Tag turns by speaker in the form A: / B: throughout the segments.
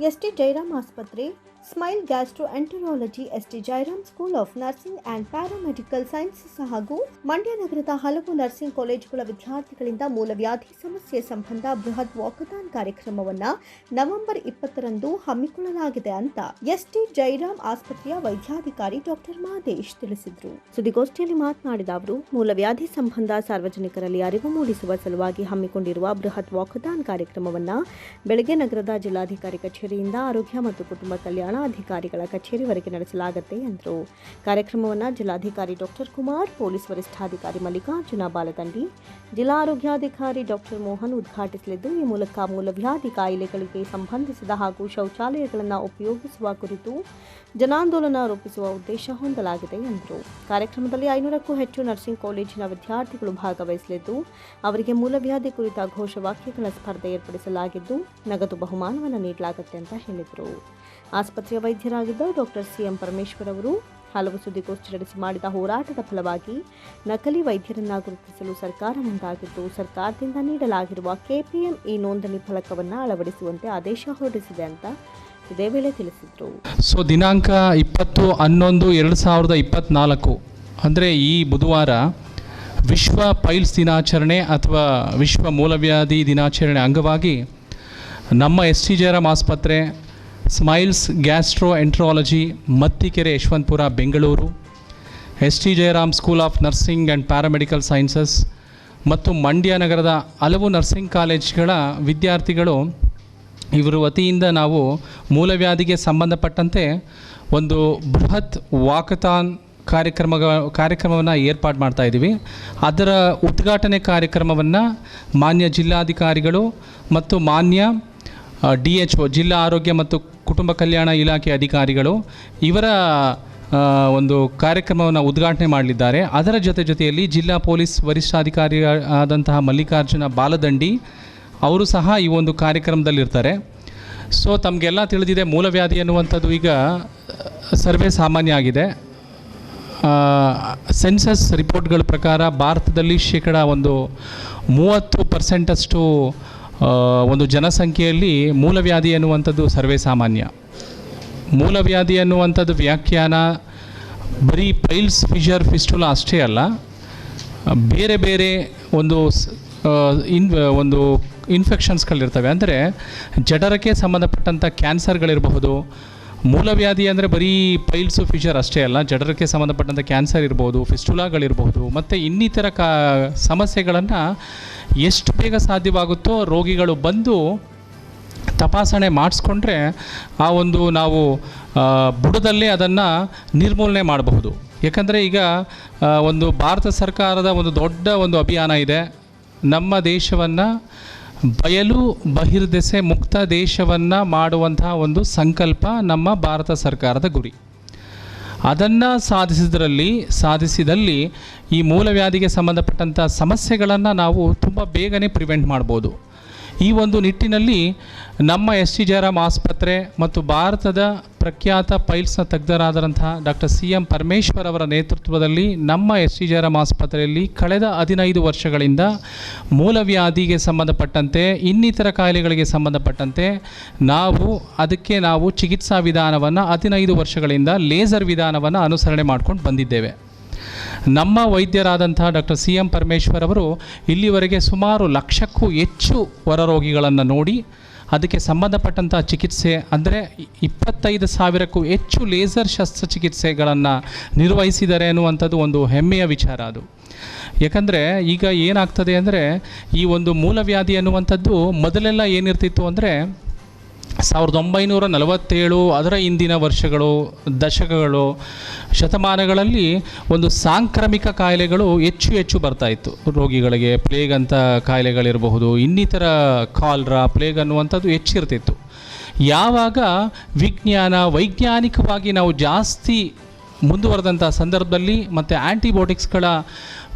A: ST Jairam ಆಸ್ಪತ್ರೆ smile gastroenterology ST Jairam school of nursing and paramedical sciences ಹಾಗೂ ಮಂಡ್ಯ ನಗರದ ಹಲವು ನರ್ಸಿಂಗ್ ಕಾಲೇಜುಗಳ ವಿದ್ಯಾರ್ಥಿಗಳಿಂದ ಮೂಲವ್ಯಾಧಿ ಸಮಸ್ಯೆ ಸಂಬಂಧ ಬೃಹತ್ ವಾಕಥಾನ್ ಕಾರ್ಯಕ್ರಮವನ್ನು ನವೆಂಬರ್ ಇಪ್ಪತ್ತರಂದು ಹಮ್ಮಿಕೊಳ್ಳಲಾಗಿದೆ ಅಂತ ಎಸ್ಟಿ ಜೈರಾಮ್ ಆಸ್ಪತ್ರೆಯ ವೈದ್ಯಾಧಿಕಾರಿ ಡಾಕ್ಟರ್ ಮಹದೇಶ್ ತಿಳಿಸಿದರು. ಸುದ್ದಿಗೋಷ್ಠಿಯಲ್ಲಿ ಮಾತನಾಡಿದ ಅವರು ಮೂಲವ್ಯಾಧಿ ಸಂಬಂಧ ಸಾರ್ವಜನಿಕರಲ್ಲಿ ಅರಿವು ಮೂಡಿಸುವ ಸಲುವಾಗಿ ಹಮ್ಮಿಕೊಂಡಿರುವ ಬೃಹತ್ ವಾಕಥಾನ್ ಕಾರ್ಯಕ್ರಮವನ್ನು ಬೆಳಗ್ಗೆ ನಗರದ ಜಿಲ್ಲಾಧಿಕಾರಿ ಕಚೇರಿಯಿಂದ ಆರೋಗ್ಯ ಮತ್ತು ಕುಟುಂಬ ಕಲ್ಯಾಣ ಅಧಿಕಾರಿಗಳ ಕಚೇರಿವರೆಗೆ ನಡೆಸಲಾಗುತ್ತೆ ಎಂದರು ಕಾರ್ಯಕ್ರಮವನ್ನು ಜಿಲ್ಲಾಧಿಕಾರಿ ಡಾಕ್ಟರ್ ಕುಮಾರ್, ಪೊಲೀಸ್ ವರಿಷ್ಠಾಧಿಕಾರಿ ಮಲ್ಲಿಕಾರ್ಜುನ ಬಾಲದಂಡಿ ಜಿಲ್ಲಾ ಆರೋಗ್ಯಾಧಿಕಾರಿ ಡಾಕ್ಟರ್ ಮೋಹನ್ ಉದ್ಘಾಟಿಸಲಿದ್ದು, ಈ ಮೂಲಕ ಮೂಲವ್ಯಾಧಿ ಕಾಯಿಲೆಗಳಿಗೆ ಸಂಬಂಧಿಸಿದ ಹಾಗೂ ಶೌಚಾಲಯಗಳನ್ನು ಉಪಯೋಗಿಸುವ ಕುರಿತು ಜನಾಂದೋಲನ ರೂಪಿಸುವ ಉದ್ದೇಶ ಹೊಂದಲಾಗಿದೆ ಎಂದರು ಕಾರ್ಯಕ್ರಮದಲ್ಲಿ ಐನೂರಕ್ಕೂ ಹೆಚ್ಚು ನರ್ಸಿಂಗ್ ಕಾಲೇಜಿನ ವಿದ್ಯಾರ್ಥಿಗಳು ಭಾಗವಹಿಸಲಿದ್ದು, ಅವರಿಗೆ ಮೂಲವ್ಯಾಧಿ ಕುರಿತ ಘೋಷವಾಕ್ಯಗಳ ಸ್ಪರ್ಧೆ ಏರ್ಪಡಿಸಲಾಗಿದ್ದು, ನಗದು ಬಹುಮಾನವನ್ನು ನೀಡಲಾಗುತ್ತೆ ಅಂತ ಹೇಳಿದರು. ಆಸ್ಪತ್ರೆಯ ವೈದ್ಯರಾಗಿದ್ದ ಡಾಕ್ಟರ್ ಸಿಎಂ ಪರಮೇಶ್ವರ್ ಅವರು ಹಲವು ಸುದ್ದಿಗೋಷ್ಠಿ ನಡೆಸಿ ಮಾಡಿದ ಹೋರಾಟದ ಫಲವಾಗಿ ನಕಲಿ ವೈದ್ಯರನ್ನ ಗುರುತಿಸಲು ಸರ್ಕಾರ ಮುಂದಾಗಿದ್ದು, ಸರ್ಕಾರದಿಂದ ನೀಡಲಾಗಿರುವ ಕೆಪಿಎಂ ಈ ನೋಂದಣಿ ಫಲಕವನ್ನು ಅಳವಡಿಸುವಂತೆ ಆದೇಶ ಹೊರಡಿಸಿದೆ ಅಂತ ಇದೇ ವೇಳೆ ತಿಳಿಸಿದರು.
B: ಸೊ ದಿನಾಂಕ ಇಪ್ಪತ್ತು ಹನ್ನೊಂದು ಎರಡು ಸಾವಿರದ ಇಪ್ಪತ್ತ್ನಾಲ್ಕು ಅಂದರೆ ಈ ಬುಧವಾರ ವಿಶ್ವ ಪೈಲ್ಸ್ ದಿನಾಚರಣೆ ಅಥವಾ ವಿಶ್ವ ಮೂಲವ್ಯಾಧಿ ದಿನಾಚರಣೆ ಅಂಗವಾಗಿ ನಮ್ಮ ಎಸ್ ಟಿ ಜಯರಾಮ್ ಆಸ್ಪತ್ರೆ smiles gastroenterology Mattikere Yeshwanthpur Bengaluru S T Jayaram school of nursing and paramedical sciences ಮತ್ತು ಮಂಡ್ಯ ನಗರದ ಹಲವು ನರ್ಸಿಂಗ್ ಕಾಲೇಜ್ಗಳ ವಿದ್ಯಾರ್ಥಿಗಳು ಇವರ ವತಿಯಿಂದ ನಾವು ಮೂಲವ್ಯಾಧಿಗೆ ಸಂಬಂಧಪಟ್ಟಂತೆ ಒಂದು ಬೃಹತ್ ವಾಕಥಾನ್ ಕಾರ್ಯಕ್ರಮ ಕಾರ್ಯಕ್ರಮವನ್ನು ಏರ್ಪಾಡು ಮಾಡ್ತಾ ಇದ್ದೀವಿ ಅದರ ಉದ್ಘಾಟನೆ ಕಾರ್ಯಕ್ರಮವನ್ನು ಮಾನ್ಯ ಜಿಲ್ಲಾಧಿಕಾರಿಗಳು ಮತ್ತು ಮಾನ್ಯ ಡಿ ಎಚ್ ಒ, ಜಿಲ್ಲಾ ಆರೋಗ್ಯ ಮತ್ತು ಕುಟುಂಬ ಕಲ್ಯಾಣ ಇಲಾಖೆ ಅಧಿಕಾರಿಗಳು ಇವರ ಒಂದು ಕಾರ್ಯಕ್ರಮವನ್ನು ಉದ್ಘಾಟನೆ ಮಾಡಲಿದ್ದಾರೆ. ಅದರ ಜೊತೆ ಜೊತೆಯಲ್ಲಿ ಜಿಲ್ಲಾ ಪೊಲೀಸ್ ವರಿಷ್ಠಾಧಿಕಾರಿ ಆದಂತಹ ಮಲ್ಲಿಕಾರ್ಜುನ ಬಾಲದಂಡಿ ಅವರು ಸಹ ಈ ಒಂದು ಕಾರ್ಯಕ್ರಮದಲ್ಲಿರ್ತಾರೆ. ಸೊ ತಮಗೆಲ್ಲ ತಿಳಿದಿದೆ ಮೂಲವ್ಯಾಧಿ ಅನ್ನುವಂಥದ್ದು ಈಗ ಸರ್ವೇ ಸಾಮಾನ್ಯ ಆಗಿದೆ. ಸೆನ್ಸಸ್ ರಿಪೋರ್ಟ್ಗಳ ಪ್ರಕಾರ ಭಾರತದಲ್ಲಿ ಶೇಕಡ ಒಂದು ಮೂವತ್ತು ಪರ್ಸೆಂಟಷ್ಟು ಒಂದು ಜನಸಂಖ್ಯೆಯಲ್ಲಿ ಮೂಲವ್ಯಾಧಿ ಅನ್ನುವಂಥದ್ದು ಸರ್ವೇ ಸಾಮಾನ್ಯ. ಮೂಲವ್ಯಾಧಿ ಅನ್ನುವಂಥದ್ದು ವ್ಯಾಖ್ಯಾನ ಬರೀ ಪೈಲ್ಸ್, ಫಿಷರ್, ಫಿಸ್ಟುಲ ಅಷ್ಟೇ ಅಲ್ಲ, ಬೇರೆ ಬೇರೆ ಒಂದು ಇನ್, ಒಂದು ಇನ್ಫೆಕ್ಷನ್ಸ್ಗಳಿರ್ತವೆ. ಅಂದರೆ ಜಠರಕ್ಕೆ ಸಂಬಂಧಪಟ್ಟಂಥ ಕ್ಯಾನ್ಸರ್ಗಳಿರಬಹುದು ಮೂಲವ್ಯಾಧಿ ಅಂದರೆ ಬರೀ ಪೈಲ್ಸು ಫಿಶರ್ ಅಷ್ಟೇ ಅಲ್ಲ, ಜಠರಕ್ಕೆ ಸಂಬಂಧಪಟ್ಟಂಥ ಕ್ಯಾನ್ಸರ್ ಇರ್ಬೋದು, ಫಿಸ್ಟುಲಾಗಳಿರ್ಬೋದು, ಮತ್ತು ಇನ್ನಿತರ ಕಾ, ಸಮಸ್ಯೆಗಳನ್ನು ಎಷ್ಟು ಬೇಗ ಸಾಧ್ಯವಾಗುತ್ತೋ ರೋಗಿಗಳು ಬಂದು ತಪಾಸಣೆ ಮಾಡಿಸ್ಕೊಂಡ್ರೆ ಆ ಒಂದು ನಾವು ಬುಡದಲ್ಲೇ ಅದನ್ನು ನಿರ್ಮೂಲನೆ ಮಾಡಬಹುದು. ಯಾಕಂದರೆ ಈಗ ಒಂದು ಭಾರತ ಸರ್ಕಾರದ ಒಂದು ದೊಡ್ಡ ಒಂದು ಅಭಿಯಾನ ಇದೆ. ನಮ್ಮ ದೇಶವನ್ನು ಬಯಲು ಬಹಿರ್ದೆಸೆ ಮುಕ್ತ ದೇಶವನ್ನು ಮಾಡುವಂತಹ ಒಂದು ಸಂಕಲ್ಪ ನಮ್ಮ ಭಾರತ ಸರ್ಕಾರದ ಗುರಿ. ಅದನ್ನು ಸಾಧಿಸಿದ್ರಲ್ಲಿ, ಸಾಧಿಸಿದಲ್ಲಿ ಈ ಮೂಲವ್ಯಾಧಿಗೆ ಸಂಬಂಧಪಟ್ಟಂಥ ಸಮಸ್ಯೆಗಳನ್ನು ನಾವು ತುಂಬ ಬೇಗನೆ ಪ್ರಿವೆಂಟ್ ಮಾಡ್ಬೋದು. ಈ ಒಂದು ನಿಟ್ಟಿನಲ್ಲಿ ನಮ್ಮ ಎಸ್ ಟಿ ಜಯರಾಮ್ ಆಸ್ಪತ್ರೆ ಮತ್ತು ಭಾರತದ ಪ್ರಖ್ಯಾತ ಪೈಲ್ಸ್ನ ತಜ್ಞರಾದಂತಹ ಡಾಕ್ಟರ್ ಸಿ ಎಂ ಪರಮೇಶ್ವರ್ ಅವರ ನೇತೃತ್ವದಲ್ಲಿ ನಮ್ಮ ಎಸ್ ಟಿ ಜಯರಾಮ್ ಆಸ್ಪತ್ರೆಯಲ್ಲಿ ಕಳೆದ ಹದಿನೈದು ವರ್ಷಗಳಿಂದ ಮೂಲವ್ಯಾಧಿಗೆ ಸಂಬಂಧಪಟ್ಟಂತೆ, ಇನ್ನಿತರ ಕಾಯಿಲೆಗಳಿಗೆ ಸಂಬಂಧಪಟ್ಟಂತೆ ನಾವು, ಅದಕ್ಕೆ ನಾವು ಚಿಕಿತ್ಸಾ ವಿಧಾನವನ್ನು ಹದಿನೈದು ವರ್ಷಗಳಿಂದ ಲೇಸರ್ ವಿಧಾನವನ್ನು ಅನುಸರಣೆ ಮಾಡ್ಕೊಂಡು ಬಂದಿದ್ದೇವೆ. ನಮ್ಮ ವೈದ್ಯರಾದಂತಹ ಡಾಕ್ಟರ್ ಸಿ ಎಂ ಪರಮೇಶ್ವರ್ ಅವರು ಇಲ್ಲಿವರೆಗೆ ಸುಮಾರು ಲಕ್ಷಕ್ಕೂ ಹೆಚ್ಚು ಹೊರರೋಗಿಗಳನ್ನು ನೋಡಿ ಅದಕ್ಕೆ ಸಂಬಂಧಪಟ್ಟಂಥ ಚಿಕಿತ್ಸೆ ಅಂದರೆ ಇಪ್ಪತ್ತೈದು ಸಾವಿರಕ್ಕೂ ಹೆಚ್ಚು ಲೇಸರ್ ಶಸ್ತ್ರಚಿಕಿತ್ಸೆಗಳನ್ನು ನಿರ್ವಹಿಸಿದ್ದಾರೆ ಅನ್ನುವಂಥದ್ದು ಒಂದು ಹೆಮ್ಮೆಯ ವಿಚಾರ ಅದು. ಯಾಕಂದರೆ ಈಗ ಏನಾಗ್ತದೆ ಅಂದರೆ ಈ ಒಂದು ಮೂಲವ್ಯಾಧಿ ಅನ್ನುವಂಥದ್ದು ಮೊದಲೆಲ್ಲ ಏನಿರ್ತಿತ್ತು ಅಂದರೆ ಸಾವಿರದ ಒಂಬೈನೂರ ನಲವತ್ತೇಳು ಅದರ ಹಿಂದಿನ ವರ್ಷಗಳು, ದಶಕಗಳು, ಶತಮಾನಗಳಲ್ಲಿ ಒಂದು ಸಾಂಕ್ರಾಮಿಕ ಕಾಯಿಲೆಗಳು ಹೆಚ್ಚು ಹೆಚ್ಚು ಬರ್ತಾ ಇತ್ತು. ರೋಗಿಗಳಿಗೆ ಪ್ಲೇಗ್ ಅಂತ ಕಾಯಿಲೆಗಳಿರಬಹುದು, ಇನ್ನಿತರ ಕಾಲ್ರಾ ಪ್ಲೇಗ್ ಅನ್ನುವಂಥದ್ದು ಹೆಚ್ಚಿರ್ತಿತ್ತು. ಯಾವಾಗ ವಿಜ್ಞಾನ, ವೈಜ್ಞಾನಿಕವಾಗಿ ನಾವು ಜಾಸ್ತಿ ಮುಂದುವರೆದಂಥ ಸಂದರ್ಭದಲ್ಲಿ ಮತ್ತು ಆ್ಯಂಟಿಬಯೋಟಿಕ್ಸ್ಗಳ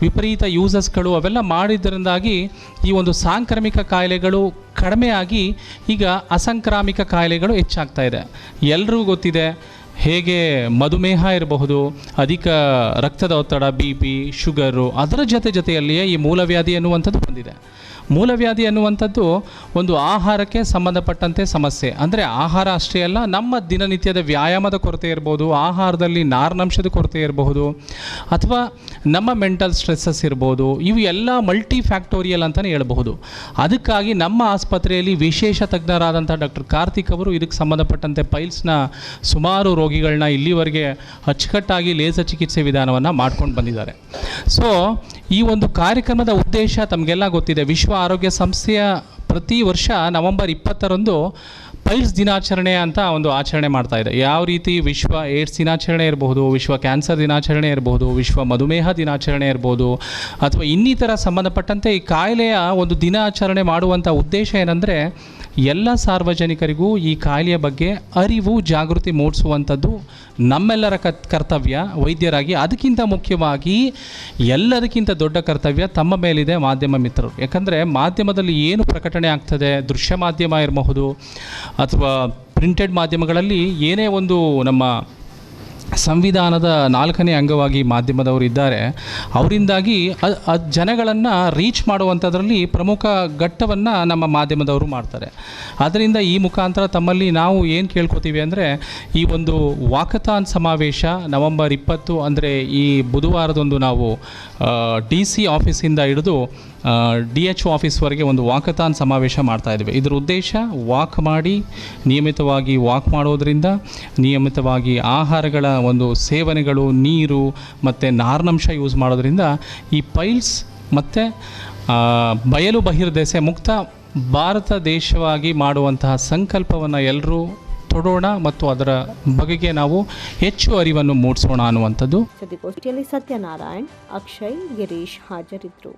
B: ವಿಪರೀತ ಯೂಸಸ್ಗಳು ಅವೆಲ್ಲ ಮಾಡಿದ್ದರಿಂದಾಗಿ ಈ ಒಂದು ಸಾಂಕ್ರಾಮಿಕ ಕಾಯಿಲೆಗಳು ಕಡಿಮೆಯಾಗಿ ಈಗ ಅಸಾಂಕ್ರಾಮಿಕ ಕಾಯಿಲೆಗಳು ಹೆಚ್ಚಾಗ್ತಾ ಇದೆ. ಎಲ್ರಿಗೂ ಗೊತ್ತಿದೆ ಹೇಗೆ ಮಧುಮೇಹ ಇರಬಹುದು, ಅಧಿಕ ರಕ್ತದ ಒತ್ತಡ ಬಿ ಪಿ, ಶುಗರು ಅದರ ಜೊತೆ ಜೊತೆಯಲ್ಲಿಯೇ ಈ ಮೂಲವ್ಯಾಧಿ ಎನ್ನುವಂಥದ್ದು ಬಂದಿದೆ. ಮೂಲವ್ಯಾಧಿ ಅನ್ನುವಂಥದ್ದು ಒಂದು ಆಹಾರಕ್ಕೆ ಸಂಬಂಧಪಟ್ಟಂತೆ ಸಮಸ್ಯೆ. ಅಂದರೆ ಆಹಾರ ಅಷ್ಟೇ ಅಲ್ಲ, ನಮ್ಮ ದಿನನಿತ್ಯದ ವ್ಯಾಯಾಮದ ಕೊರತೆ ಇರ್ಬೋದು, ಆಹಾರದಲ್ಲಿ ನಾರಿನಂಶದ ಕೊರತೆ ಇರಬಹುದು, ಅಥವಾ ನಮ್ಮ ಮೆಂಟಲ್ ಸ್ಟ್ರೆಸ್ಸಸ್ ಇರ್ಬೋದು, ಇವು ಎಲ್ಲ ಮಲ್ಟಿ ಫ್ಯಾಕ್ಟೋರಿಯಲ್ ಅಂತಲೇ ಹೇಳಬಹುದು. ಅದಕ್ಕಾಗಿ ನಮ್ಮ ಆಸ್ಪತ್ರೆಯಲ್ಲಿ ವಿಶೇಷ ತಜ್ಞರಾದಂಥ ಡಾಕ್ಟರ್ ಕಾರ್ತಿಕ್ ಅವರು ಇದಕ್ಕೆ ಸಂಬಂಧಪಟ್ಟಂತೆ ಪೈಲ್ಸ್ನ ಸುಮಾರು ರೋಗಿಗಳನ್ನ ಇಲ್ಲಿವರೆಗೆ ಅಚ್ಚುಕಟ್ಟಾಗಿ ಲೇಸರ್ ಚಿಕಿತ್ಸೆ ವಿಧಾನವನ್ನು ಮಾಡ್ಕೊಂಡು ಬಂದಿದ್ದಾರೆ. ಸೊ ಈ ಒಂದು ಕಾರ್ಯಕ್ರಮದ ಉದ್ದೇಶ ತಮಗೆಲ್ಲ ಗೊತ್ತಿದೆ. ವಿಶ್ವ ಆರೋಗ್ಯ ಸಂಸ್ಥೆಯ ಪ್ರತಿ ವರ್ಷ ನವೆಂಬರ್ ಇಪ್ಪತ್ತರಂದು ಪೈಲ್ಸ್ ದಿನಾಚರಣೆ ಅಂತ ಒಂದು ಆಚರಣೆ ಮಾಡ್ತಾ ಇದೆ. ಯಾವ ರೀತಿ ವಿಶ್ವ ಏಡ್ಸ್ ದಿನಾಚರಣೆ ಇರಬಹುದು, ವಿಶ್ವ ಕ್ಯಾನ್ಸರ್ ದಿನಾಚರಣೆ ಇರಬಹುದು, ವಿಶ್ವ ಮಧುಮೇಹ ದಿನಾಚರಣೆ ಇರ್ಬೋದು, ಅಥವಾ ಇನ್ನಿತರ ಸಂಬಂಧಪಟ್ಟಂತೆ ಈ ಕಾಯಿಲೆಯ ಒಂದು ದಿನಾಚರಣೆ ಮಾಡುವಂಥ ಉದ್ದೇಶ ಏನಂದರೆ ಎಲ್ಲ ಸಾರ್ವಜನಿಕರಿಗೂ ಈ ಕಾಯಿಲೆಯ ಬಗ್ಗೆ ಅರಿವು, ಜಾಗೃತಿ ಮೂಡಿಸುವಂಥದ್ದು ನಮ್ಮೆಲ್ಲರ ಕರ್ತವ್ಯ, ವೈದ್ಯರಾಗಿ. ಅದಕ್ಕಿಂತ ಮುಖ್ಯವಾಗಿ ಎಲ್ಲದಕ್ಕಿಂತ ದೊಡ್ಡ ಕರ್ತವ್ಯ ತಮ್ಮ ಮೇಲಿದೆ ಮಾಧ್ಯಮ ಮಿತ್ರರು. ಯಾಕಂದರೆ ಮಾಧ್ಯಮದಲ್ಲಿ ಏನು ಪ್ರಕಟಣೆ ಆಗ್ತದೆ, ದೃಶ್ಯ ಮಾಧ್ಯಮ ಇರಬಹುದು ಅಥವಾ ಪ್ರಿಂಟೆಡ್ ಮಾಧ್ಯಮಗಳಲ್ಲಿ ಏನೇ ಒಂದು ನಮ್ಮ ಸಂವಿಧಾನದ ನಾಲ್ಕನೇ ಅಂಗವಾಗಿ ಮಾಧ್ಯಮದವರು ಇದ್ದಾರೆ. ಅವರಿಂದಾಗಿ ಅದು ಜನಗಳನ್ನು ರೀಚ್ ಮಾಡುವಂಥದ್ರಲ್ಲಿ ಪ್ರಮುಖ ಘಟ್ಟವನ್ನು ನಮ್ಮ ಮಾಧ್ಯಮದವರು ಮಾಡ್ತಾರೆ. ಆದ್ದರಿಂದ ಈ ಮುಖಾಂತರ ತಮ್ಮಲ್ಲಿ ನಾವು ಏನು ಕೇಳ್ಕೊತೀವಿ ಅಂದರೆ, ಈ ಒಂದು ವಾಕಥಾನ್ ಸಮಾವೇಶ ನವೆಂಬರ್ ಇಪ್ಪತ್ತು ಅಂದರೆ ಈ ಬುಧವಾರದೊಂದು ನಾವು ಡಿ ಸಿ ಆಫೀಸಿಂದ ಹಿಡಿದು ಡಿ ಎಚ್ ಒ ಆಫೀಸ್ವರೆಗೆ ಒಂದು ವಾಕಥಾನ್ ಸಮಾವೇಶ ಮಾಡ್ತಾ ಇದ್ದೀವಿ. ಇದರ ಉದ್ದೇಶ ವಾಕ್ ಮಾಡಿ, ನಿಯಮಿತವಾಗಿ ವಾಕ್ ಮಾಡೋದರಿಂದ ನಿಯಮಿತವಾಗಿ ಆಹಾರಗಳ ಒಂದು ಸೇವನೆಗಳು, ನೀರು ಮತ್ತು ನಾರಿನಂಶ ಯೂಸ್ ಮಾಡೋದರಿಂದ ಈ ಪೈಲ್ಸ್ ಮತ್ತು ಬಯಲು ಬಹಿರ್ದೆಸೆ ಮುಕ್ತ ಭಾರತ ದೇಶವಾಗಿ ಮಾಡುವಂತಹ ಸಂಕಲ್ಪವನ್ನು ಎಲ್ಲರೂ ತೊಡೋಣ ಮತ್ತು ಅದರ ಬಗೆಗೆ ನಾವು ಹೆಚ್ಚು ಅರಿವನ್ನು ಮೂಡಿಸೋಣ ಅನ್ನುವಂಥದ್ದು.
A: ಸತ್ಯನಾರಾಯಣ್, ಅಕ್ಷಯ್, ಗಿರೀಶ್ ಹಾಜರಿದ್ದರು